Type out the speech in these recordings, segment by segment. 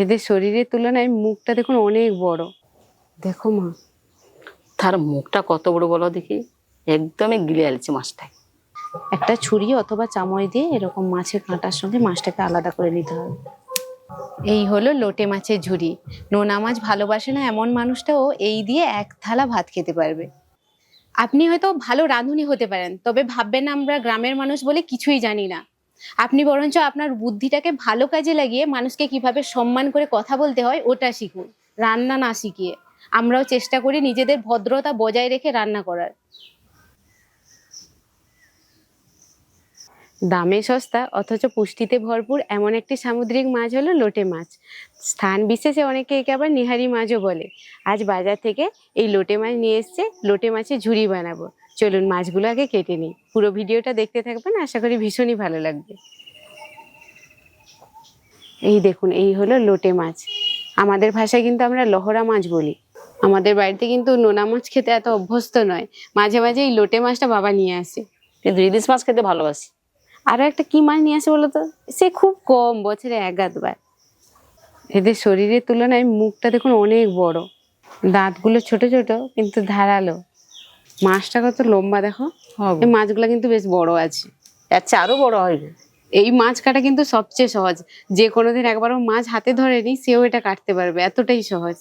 এদের শরীরের তুলনায় মুখটা দেখুন অনেক বড়। দেখো মা। তার মুখটা কত বড় বলো দেখি। একদমই গিলে আলছে মাছটাকে একটা ছুরি অথবা চামচ দিয়ে এরকম মাছের কাঁটার সঙ্গে মাছটাকে আলাদা করে নিতে হবে। এই হলো লোটে মাছের ঝুড়ি। নোনা মাছ ভালোবাসে না এমন মানুষটাও এই দিয়ে এক থালা ভাত খেতে পারবে। আপনি হয়তো ভালো রাঁধুনি হতে পারেন তবে ভাববেন আমরা গ্রামের মানুষ বলে কিছুই জানি না। আপনি বরঞ্চ আপনার বুদ্ধিটাকে ভালো কাজে লাগিয়ে মানুষকে কীভাবে সম্মান করে কথা বলতে হয়, ওটা শিখুন। রান্না না শিখিয়ে। আমরাও চেষ্টা করি নিজেদের ভদ্রতা বজায় রেখে রান্না করার। দামে সস্তা, অথচ পুষ্টিতে ভরপুর এমন একটি সামুদ্রিক মাছ হলো লোটে মাছ। স্থান বিশেষে অনেকে একে আবার নিহারি মাছও বলে। আজ বাজার থেকে এই লোটে মাছ নিয়ে এসছে, লোটে মাছের ঝুড়ি বানাবো। চলুন মাছগুলো আগে কেটে নিই। পুরো ভিডিওটা দেখতে থাকবেন আশা করি ভীষণই ভালো লাগবে। এই দেখুন এই হলো লোটে মাছ। আমাদের ভাষায় কিন্তু আমরা লহরা মাছ বলি। আমাদের বাড়িতে কিন্তু নোনা মাছ খেতে এত অভ্যস্ত নয়। মাঝে মাঝে এই লোটে মাছটা বাবা নিয়ে আসে। কিন্তু ইলিশ মাছ খেতে ভালোবাসি। আরও একটা কি মাছ নিয়ে আসে বলতো সে খুব কম বছরে এক আধবার এদের শরীরের তুলনায় মুখটা দেখুন অনেক বড়। দাঁতগুলো ছোট ছোট কিন্তু ধারালো। মাছটা কত লম্বা দেখো? এই মাছগুলো কিন্তু বেশ বড় আছে। এর চেয়ে আরও বড় হয়। গো। এই মাছ কাটা কিন্তু সবচেয়ে সহজ। যে কোনো কোনোদিন একবারও মাছ হাতে ধরেনি সেও এটা কাটতে পারবে এতটাই সহজ।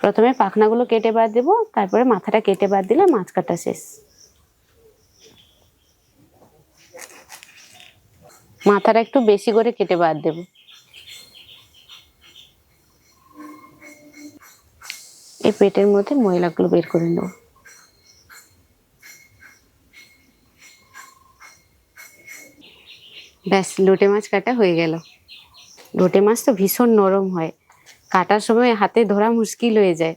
প্রথমে পাখনাগুলো কেটে বাদ দেবো তারপরে মাথাটা কেটে বাদ দিলে মাছ কাটা শেষ। মাথাটা একটু বেশি করে কেটে বাদ দেব। এই পেটের মধ্যে ময়লাগুলো বের করে নেব। ব্যাস লোটে মাছ কাটা হয়ে গেল। লোটে মাছ তো ভীষণ নরম হয়। কাটার সময় হাতে ধরা মুশকিল হয়ে যায়।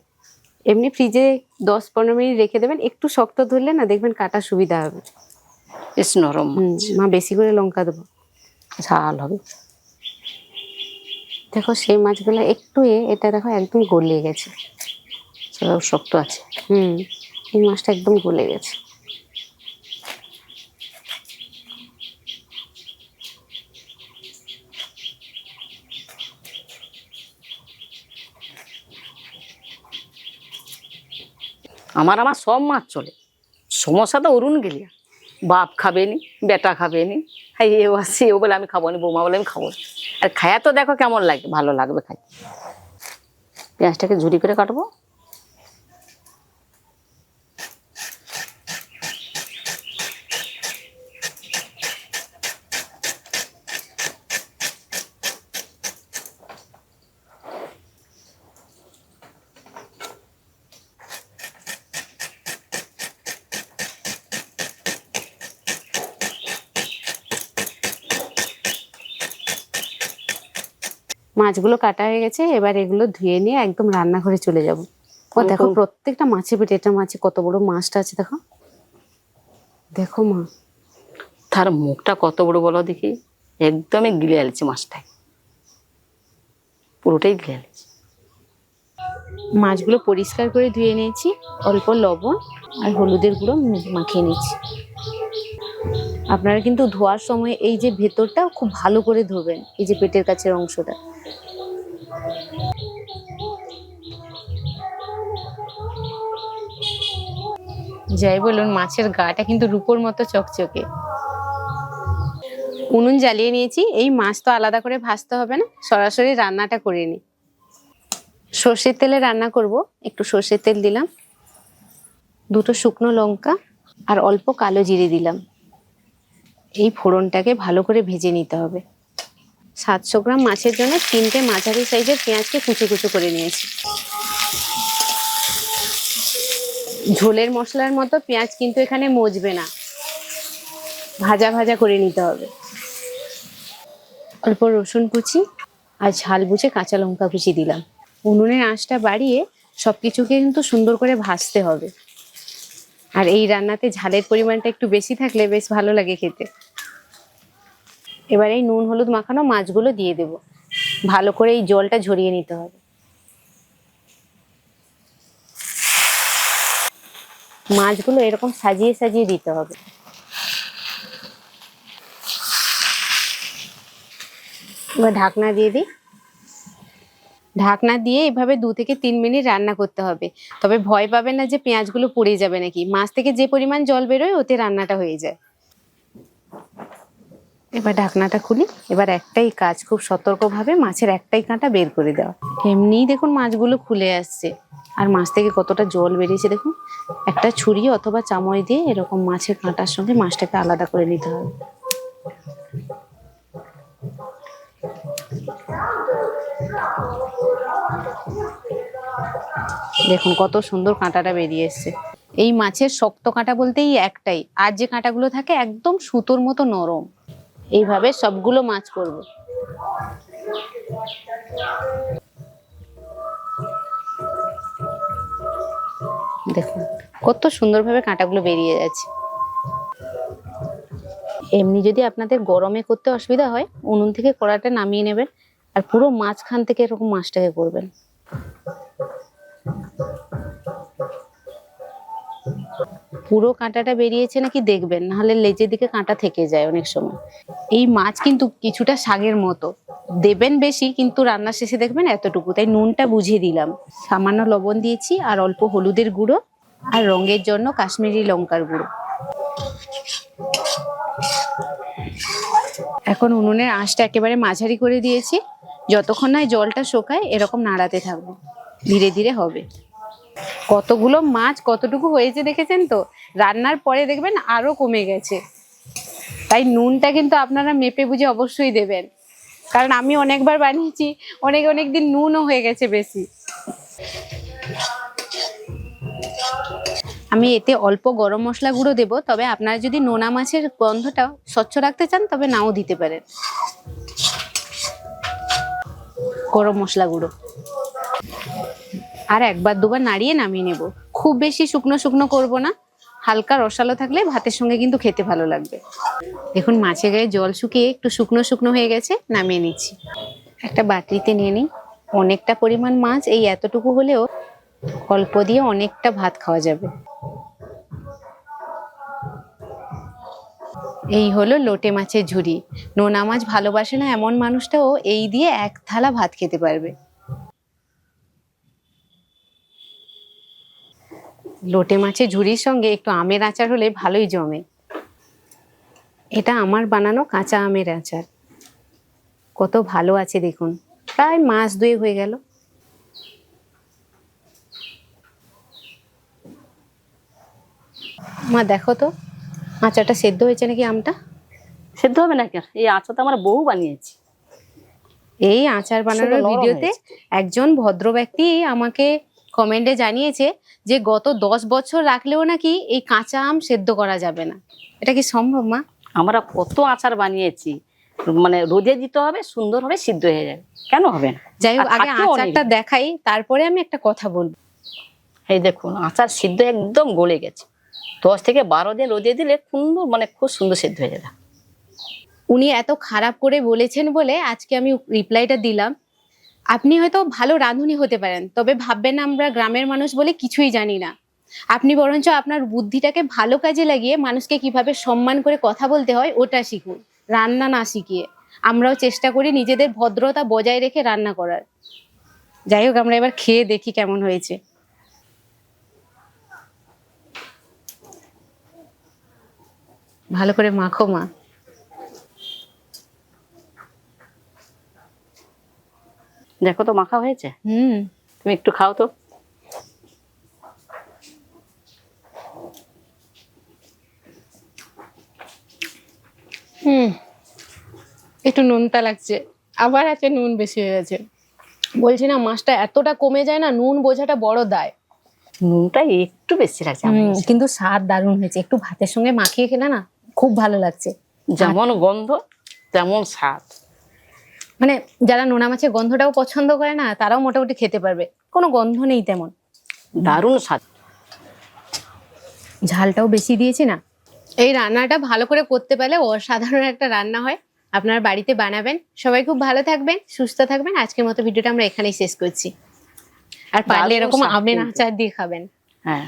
এমনি ফ্রিজে দশ পনেরো মিনিট রেখে দেবেন একটু শক্ত ধরলে না দেখবেন কাটা সুবিধা হবে। বেশ নরম মা বেশি করে লঙ্কা দেবো। ঝাল হবে। দেখো সেই মাছগুলো একটু এ এটা দেখো একদম গলিয়ে গেছে। সব শক্ত আছে। হুম এই মাছটা একদম গলে গেছে। আমার আমার সব মাছ চলে। সমস্যা তো অরুণ গেলিয়া বাপ খাবে নি বেটা খাবে নি হাই এও সে ও বলে আমি খাব নি, বৌমা বলে আমি খাব। আর খায়া তো দেখো কেমন লাগে, ভালো লাগবে খাই পেঁয়াজটাকে ঝুড়ি করে কাটবো। মাছগুলো কাটা হয়ে গেছে এবার এগুলো ধুয়ে নিয়ে একদম রান্নাঘরে চলে যাব। ও দেখো প্রত্যেকটা মাছে পেটে এটা মাছে কত বড় মাছটা আছে দেখো। দেখো মা। তার মুখটা কত বড় বলো দেখি। একদমই গিলে আলছে মাছটাকে পুরোটাই গিলে আলছে মাছগুলো পরিষ্কার করে ধুয়ে নিয়েছি অল্প লবণ আর হলুদের গুঁড়ো মাখিয়ে নিয়েছি। আপনারা কিন্তু ধোয়ার সময় এই যে ভেতরটা খুব ভালো করে ধোবেন, এই যে পেটের কাছের অংশটা। যাই বলুন, মাছের গাটা কিন্তু রূপোর মতো চকচকে। উনুন জ্বালিয়ে নিয়েছি, এই মাছ তো আলাদা করে ভাজতে হবে না, সরাসরি রান্নাটা করে নিই। সর্ষের তেলে রান্না করব, একটু সর্ষের তেল দিলাম, দুটো শুকনো লঙ্কা আর অল্প কালো জিরে দিলাম। এই ফোড়নটাকে ভালো করে ভেজে নিতে হবে। সাতশো গ্রাম মাছের জন্য তিনটে মাঝারি সাইজের পেঁয়াজকে কুচো কুচো করে নিয়েছি। ঝোলের মশলার মতো পেঁয়াজ কিন্তু এখানে মজবে না। ভাজা ভাজা করে নিতে হবে। অল্প রসুন কুচি আর ঝাল বুঝে কাঁচা লঙ্কা কুচি দিলাম। উনুনের আঁচটা বাড়িয়ে সব কিছুকে কিন্তু সুন্দর করে ভাজতে হবে। আর এই রান্নাতে ঝালের পরিমাণটা একটু বেশি থাকলে বেশ ভালো লাগে খেতে। এবার এই নুন হলুদ মাখানো মাছগুলো দিয়ে দেব। ভালো করে এই জলটা ঝরিয়ে নিতে হবে। মাছগুলো এরকম সাজিয়ে সাজিয়ে দিতে হবে। এবার ঢাকনা দিয়ে দিই। ঢাকনা দিয়ে এভাবে দু থেকে তিন মিনিট রান্না করতে হবে। তবে ভয় পাবেন না যে পেঁয়াজগুলো পুড়ে যাবে নাকি। মাছ থেকে যে পরিমাণ জল বেরোয়, ওতে রান্নাটা হয়ে যায়। এবার ঢাকনাটা খুলি। এবার একটাই কাজ, খুব সতর্কভাবে মাছের একটাই কাঁটা বের করে দেওয়া এমনিই দেখুন মাছগুলো খুলে আসছে। আর মাছ থেকে কতটা জল বেরিয়েছে দেখুন। একটা ছুরি অথবা চামচ দিয়ে এরকম মাছের কাঁটার সঙ্গে মাছটাকে আলাদা করে নিতে হবে। দেখুন, কত সুন্দর কাঁটাটা বেরিয়ে এসছে। এই মাছের শক্ত কাঁটা বলতেই একটাই। আর যে কাঁটাগুলো থাকে, একদম সুতোর মতো নরম। এইভাবে সবগুলো মাছ করব। দেখুন, কত সুন্দরভাবে কাঁটাগুলো বেরিয়ে যাচ্ছে। এমনি যদি আপনাদের গরমে করতে অসুবিধা হয়, উনুন থেকে কড়াটা নামিয়ে নেবেন। আর পুরো মাঝখান থেকে এরকম মাছটাকে করবেন। পুরো কাঁটাটা বেরিয়েছে নাকি দেখবেন, নাহলে লেজের দিকে কাঁটা থেকে যায় অনেক সময়। এই মাছ কিন্তু কিছুটা শাগের মতো। দেবেন বেশি, কিন্তু রান্নার শেষে দেখবেন এতটুকু। তাই নুনটা বুঝিয়ে দিলাম। সামান্য লবণ দিয়েছি আর অল্প হলুদের গুঁড়ো আর রঙের জন্য কাশ্মীরি লঙ্কার গুঁড়ো। এখন উনুনের আঁশটা একেবারে মাঝারি করে দিয়েছি। যতক্ষণ না জলটা শোকায়, এরকম নাড়াতে থাকব। ধীরে ধীরে হবে। কতগুলো মাছ, কতটুকু হয়েছে দেখেছেন তো? রান্নার পরে দেখবেন আরও কমে গেছে। তাই নুনটা কিন্তু আপনারা মেপে বুঝে অবশ্যই দেবেন। কারণ আমি অনেকবার বানিয়েছি, অনেক অনেক দিন নুনও হয়ে গেছে বেশি। আমি এতে অল্প গরম মশলা গুঁড়ো দেবো, তবে আপনারা যদি নোনা মাছের গন্ধটা স্বচ্ছ রাখতে চান, তবে নাও দিতে পারেন। গরম মশলা গুঁড়ো। আর একবার দুবার নাড়িয়ে নামিয়ে নেব। খুব বেশি শুকনো শুকনো করব না। হালকা রসালো থাকলে ভাতের সঙ্গে কিন্তু খেতে ভালো লাগবে। দেখুন, মাছের গায়ে জল শুকিয়ে একটু শুকনো শুকনো হয়ে গেছে, নামিয়ে নিচ্ছি। একটা বাটিতে নিয়ে নিই। অনেকটা পরিমাণ মাছ, এই এতটুকু হলেও অল্প দিয়ে অনেকটা ভাত খাওয়া যাবে। এই হলো লোটে মাছের ঝুড়ি। নোনা মাছ ভালোবাসে না এমন মানুষটাও এই দিয়ে এক থালা ভাত খেতে পারবে। লোটে মাছের ঝুড়ির সঙ্গে একটু আমের আচার হলে ভালোই জমে। এটা আমার বানানো কাঁচা আমের আচার। কত ভালো আছে দেখুন। প্রায় মাস দুয়ে হয়ে গেল। মা দেখো তো। আচারটা সেদ্ধ হয়েছে নাকি আমটা? সেদ্ধ হবে না কেন এই আচার তো আমরা বহু বানিয়েছি। এই আচার বানানোর ভিডিওতে একজন ভদ্র ব্যক্তি আমাকে কমেন্টে জানিয়েছে যে গত দশ বছর রাখলেও নাকি এই কাঁচা আম সেদ্ধ করা যাবে না। এটা কি সম্ভব মা? আমরা কত আচার বানিয়েছি। মানে রোদে দিতে হবে সুন্দর হবে সিদ্ধ হয়ে যাবে। কেন হবে না? যাই হোক আগে আচারটা দেখাই তারপরে আমি একটা কথা বলব। এই দেখুন আচার সিদ্ধ একদম গলে গেছে। দশ থেকে বারো দিন রোদে দিলে সুন্দর মানে খুব সুন্দর সেদ্ধ হয়ে যাবে। উনি এত খারাপ করে বলেছেন বলে আজকে আমি রিপ্লাইটা দিলাম। আপনি হয়তো ভালো রাঁধুনি হতে পারেন, তবে ভাববেন আমরা গ্রামের মানুষ বলে কিছুই জানি না। আপনি বরঞ্চ আপনার বুদ্ধিটাকে ভালো কাজে লাগিয়ে মানুষকে কীভাবে সম্মান করে কথা বলতে হয়, ওটা শিখুন। রান্না না শিখিয়ে। আমরাও চেষ্টা করি নিজেদের ভদ্রতা বজায় রেখে রান্না করার। যাই হোক, আমরা এবার খেয়ে দেখি কেমন হয়েছে। ভালো করে মাখো মা। দেখো তো মাখা হয়েছে? হুম। তুমি একটু খাও তো। হুম। একটু নুনতা লাগছে। আবার আছে নুন বেশি হয়ে গেছে। বলছি না মাছটা এতটা কমে যায় না নুন বোঝাটা বড় দায়। নুনটা একটু বেশি লাগছে। কিন্তু স্বাদ দারুণ হয়েছে। একটু ভাতের সঙ্গে মাখিয়ে খেলে না খুব ভালো লাগছে। যেমন গন্ধ তেমন স্বাদ। মানে যারা নোনা মাছের গন্ধটাও পছন্দ করে না তারাও মোটামুটি খেতে পারবে। কোনো গন্ধ নেই তেমন। দারুণ স্বাদ। ঝালটাও বেশি দিয়েছি না। এই রান্নাটা ভালো করে করতে পারলে অসাধারণ একটা রান্না হয়। আপনার বাড়িতে বানাবেন। সবাই খুব ভালো থাকবেন সুস্থ থাকবেন। আজকের মতো ভিডিওটা আমরা এখানেই শেষ করছি। আর পারলে এরকম আমের। আচার দিয়ে খাবেন। হ্যাঁ।